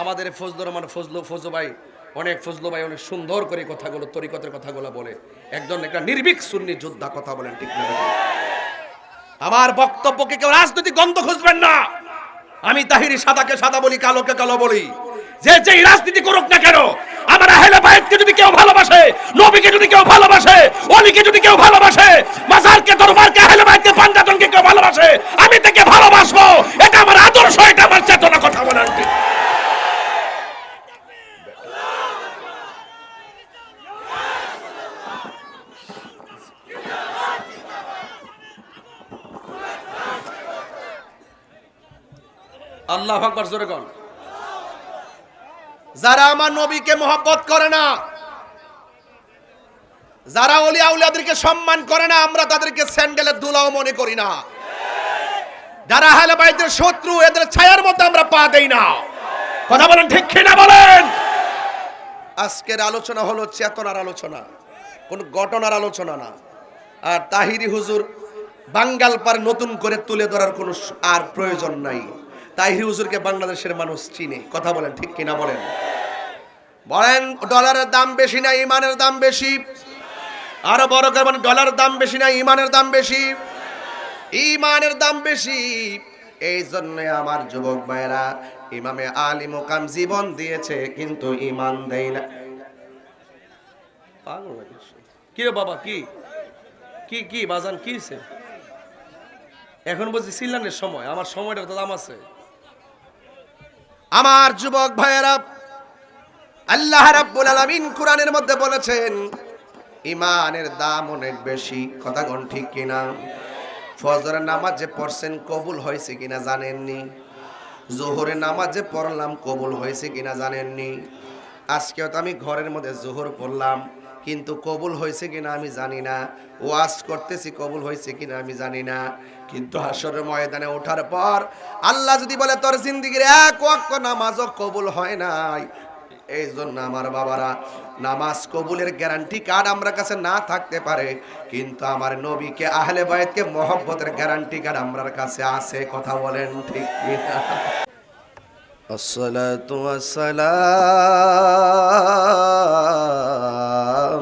আমাদের ফজলুর রহমান, ফজলু ফজলু ভাই, অনেক ফজলু ভাই অনেক সুন্দর করে কথাগুলো, তরিকতের কথাগুলো বলে। একজন একটা নির্ভীক সুন্নি যোদ্ধা কথা বলেন, ঠিক না? আমার বক্তব্যকে কেউ রাজনৈতিক গন্ধ খুঁজবেন না। আমি তাহিরি সাদাকে সাদা বলি, কালোকে কালো বলি। যে যেই রাজনীতি করুক না কেন, আমার আহলে বাইতকে যদি কেউ ভালোবাসে, নবীকে যদি কেউ ভালোবাসে, অলিকে যদি কেউ ভালোবাসে, মাজারকে, দরবারকে আহলে বাইতকে পাঞ্জাতনকে কেউ ভালোবাসে আমি তাকে ভালোবাসবো এটা আমার আদর্শ এটা আমার চেতনা কথা বলেন ঠিক আল্লাহ আকবার, জোরে কোন। যারা আমার নবীকে মহব্বত করে না, যারা অলি আউলিয়াদেরকে সম্মান করে না, আমরা তাদেরকে স্যান্ডেলের দুলাও মনে করি না। যারা হালে বাইদের শত্রু, এদের ছায়ার মধ্যে আমরা পা দেই না। কথা বলেন ঠিক কিনা বলেন? আজকের আলোচনা হলো চেতনার আলোচনা, কোন ঘটনার আলোচনা না। আর তাহিরি হুজুর বাঙ্গাল পার নতুন করে তুলে ধরার কোনো আর প্রয়োজন নাই। তাহিরি হুজুরকে বাংলাদেশের মানুষ চিনে। কথা বলেন, ঠিক কিনা বলেন? বলেন ডলারের দাম বেশি না, ইমানের দাম বেশি? আরও বড় করে বলেন ডলারের দাম বেশি না, ইমানের দাম বেশি? ইমানের দাম বেশি। এই জন্য আমার যুবক ভাইরা ইমামে আলী মোকাম জীবন দিয়েছে, কিন্তু ইমান দেয় না? কি বাবা, কি? কি কি, বাজান, কি এখন বলছি সিলানের সময়, আমার সময়টা তো দাম আছে। আমার যুবক ভাইয়েরা, আল্লাহ রাব্বুল আলামিন কোরআনের মধ্যে বলেছেন, ইমানের দাম অনেক বেশি, কথা কোন ঠিক কিনা? ফজরের নামাজ যে পড়ছেন কবুল হয়েছে কিনা জানেননি? জোহরের নামাজ যে পড়লাম কবুল হয়েছে কিনা জানেননি? আজকেও তো আমি ঘরের মধ্যে জোহর পড়লাম কিন্তু কবুল হয়েছে কিনা আমি জানি না ওয়াজ করতেছি কবুল হয়েছে কিনা আমি জানি না কিন্তু হাসরের ময়দানে ওঠার পর আল্লাহ যদি বলে তোর জিন্দিগির এক ওয়াক্ত নামাজও কবুল হয় নাই এই জন্য আমার বাবারা নামাজ কবুলের গ্যারান্টি কার্ড আমরা কাছে না থাকতে পারে কিন্তু আমার নবীকে আহলে বায়তকে মহব্বতের গ্যারান্টি কার্ড আমার কাছে আছে কথা বলেন ঠিক কিনা الصلاة والسلام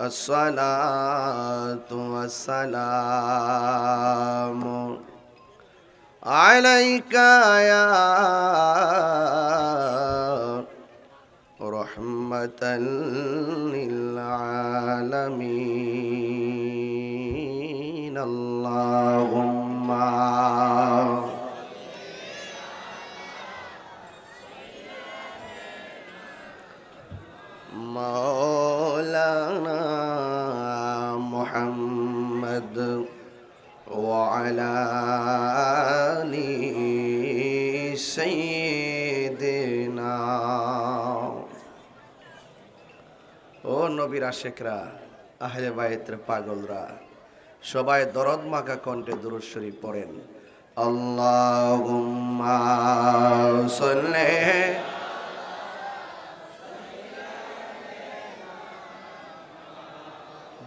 الصلاة والسلام عليك يا رحمة للعالمين. اللهم مولانا محمد وعلى آل سيدنا ও নবীর আশেকরা আহলে বাইতের পাগলরা সবাই দরদ মাখা কণ্ঠে দুরুদ শরীফ পড়েন আল্লাহুম্মা সাল্লি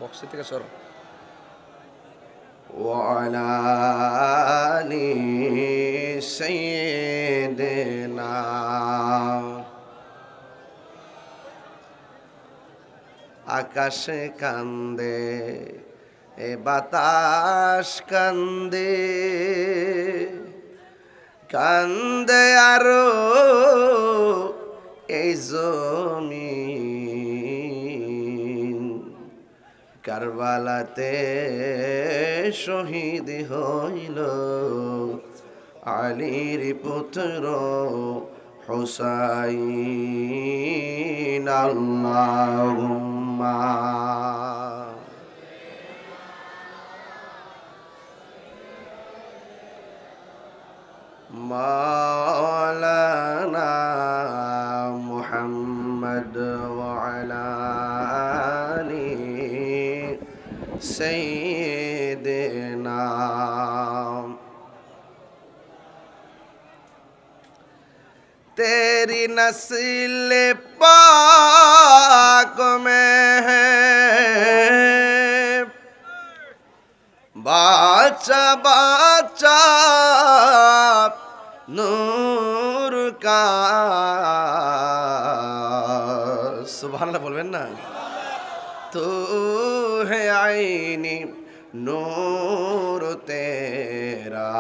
বক্সে থেকে সর। ওয়ালানি সাইয়েদেনা। কান্দে এ বাতাস কান্দে কান্দে আরও এই জমি। কারবালাতে শহীদ হইল আলীর পুত্র হুসাইন আল্লাহুম্মা। মাওলানা سيدنا تیری نسل پاک میں ہے باچا باچا নূর কা সুবহানাল্লাহ বলবেন না তো ہے آئینی نور تیرا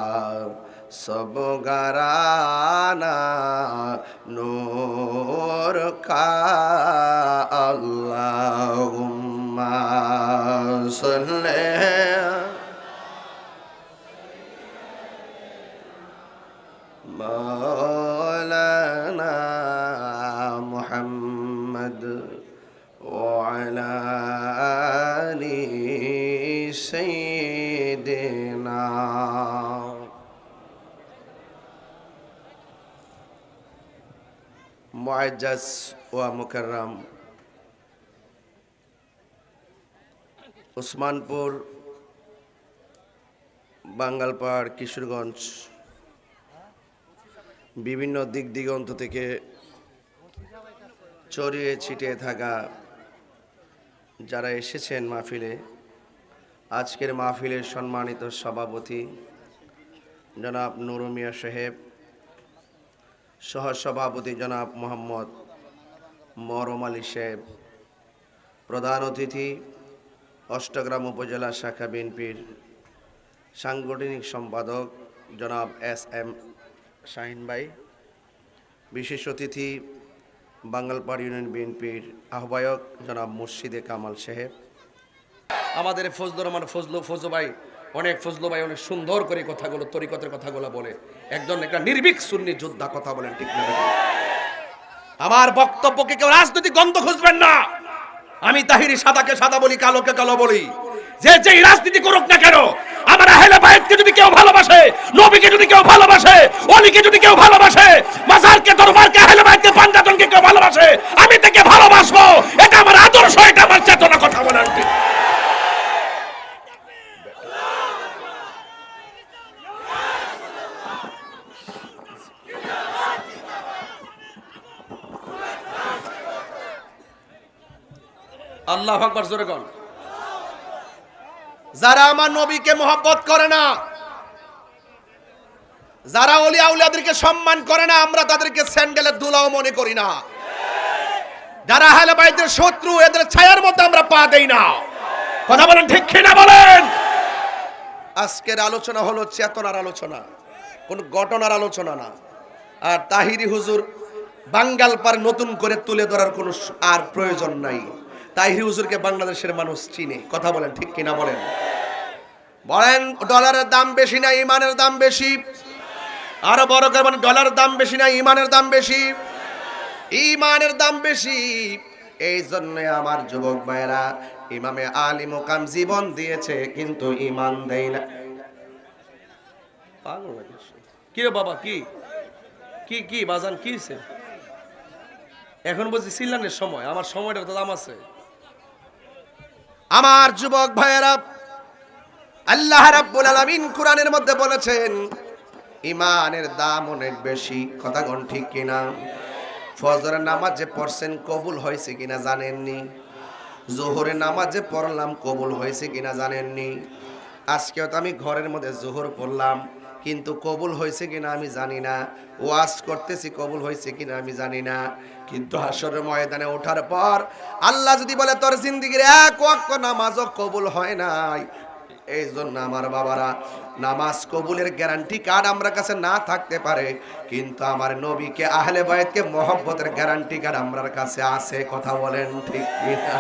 سب گرانا نور کا اللہم صلی مولانا محمد মোয়াজ্জাজ ওয়া মুকাররাম। ওসমানপুর বাঙ্গালপাড়, কিশোরগঞ্জ। বিভিন্ন দিক দিগন্ত থেকে চড়িয়ে ছিটিয়ে থাকা যারা এসেছেন মাহফিলে, আজকের মাহফিলের সম্মানিত সভাপতি জনাব নুরুমিয়া সাহেব সহ সভাপতি জনাব মোহাম্মদ মরম আলী সাহেব, প্রধান অতিথি, অষ্টগ্রাম উপজেলা শাখা বিএনপির সাংগঠনিক সম্পাদক জনাব এস এম শাহিন ভাই, বিশেষ অতিথি বাঙ্গালপাড় ইউনিয়ন বিএনপির আহ্বায়ক জনাব মুর্শিদে কামাল সাহেব। আমাদের ফজলুর রহমান ফজলু ফজলু ভাই অনেক ফজলু ভাই অনেক সুন্দর করে কথাগুলো, তরিকতের কথাগুলো বলে। একজন একটা নির্ভীক সুন্নি যোদ্ধা কথা বলেন, ঠিক না আমার বক্তব্যকে কেউ রাজনৈতিক গন্ধ খুঁজবেন না। আমি তাহিরি সাদাকে সাদা বলি, কালোকে কালো বলি। যে যেই রাজনীতি করুক না কেন, আমার আহলে বাইতকে যদি কেউ ভালোবাসে, নবীকে যদি কেউ ভালোবাসে, অলিকে যদি কেউ ভালোবাসে, মাজারকে, দরবারকে, আহলে বাইতকে পাঞ্জাতনকে কেউ ভালোবাসে আমি তাকে ভালোবাসবো এটা আমার আদর্শ এটা আমার চেতনা কথা বলেন ঠিক আল্লাহ আকবার, জোরে কোন। যারা আমার নবীকে মহব্বত করে না, যারা অলি আউলিয়াদেরকে সম্মান করে না, আমরা তাদেরকে স্যান্ডেলের দুলাও মনে করি না। যারা আহলে বাইতের শত্রু, এদের ছায়ার মধ্যে আমরা পা দেই না। কথা বলেন ঠিক কিনা বলেন? আজকের আলোচনা হলো চেতনার আলোচনা, কোন ঘটনার আলোচনা না। আর তাহিরি হুজুর বাঙ্গাল পার নতুন করে তুলে ধরার কোনো আর প্রয়োজন নাই। তাহিরি হুজুরকে বাংলাদেশের মানুষ চিনে। কথা বলেন, ঠিক কিনা বলেন? বলেন, ডলারের দাম বেশি না, ইমানের দাম বেশি? আরও বড় করে বলেন, ডলারের দাম বেশি না, ইমানের দাম বেশি? ইমানের দাম বেশি। এই জন্য আমার যুবক ভাইরা ইমামে আলী মোকাম জীবন দিয়েছে, কিন্তু ইমান দেয় না। কি রে বাবা, কি? কি কি, বাজান, কি এখন বলছি সিলানের সময়, আমার সময়টার তো দাম আছে। আমার যুবক ভাইয়েরা, আল্লাহ রাব্বুল আলামিন কোরআনের মধ্যে বলেছেন ইমানের দাম অনেক বেশি, কথা কোন ঠিক কিনা? ফজরের নামাজ যে পড়ছেন কবুল হয়েছে কিনা জানেননি? জোহরের নামাজ যে পড়লাম কবুল হয়েছে কিনা জানেননি? আজকেও তো আমি ঘরের মধ্যে জোহর পড়লাম। কিন্তু কবুল হয়েছে কিনা আমি জানি না। ওয়াজ করতেছি, কবুল হয়েছে কিনা আমি জানি না। কিন্তু হাসরের ময়দানে ওঠার পর আল্লাহ যদি বলে, তোর জিন্দিগির এক ওয়াক্ত নামাজও কবুল হয় নাই। এই জন্য আমার বাবারা, নামাজ কবুলের গ্যারান্টি কার্ড আমরা কাছে না থাকতে পারে, কিন্তু আমার নবীকে, আহলে বায়তকে মহব্বতের গ্যারান্টি কার্ড আমার কাছে আছে, কথা বলেন ঠিক কিনা?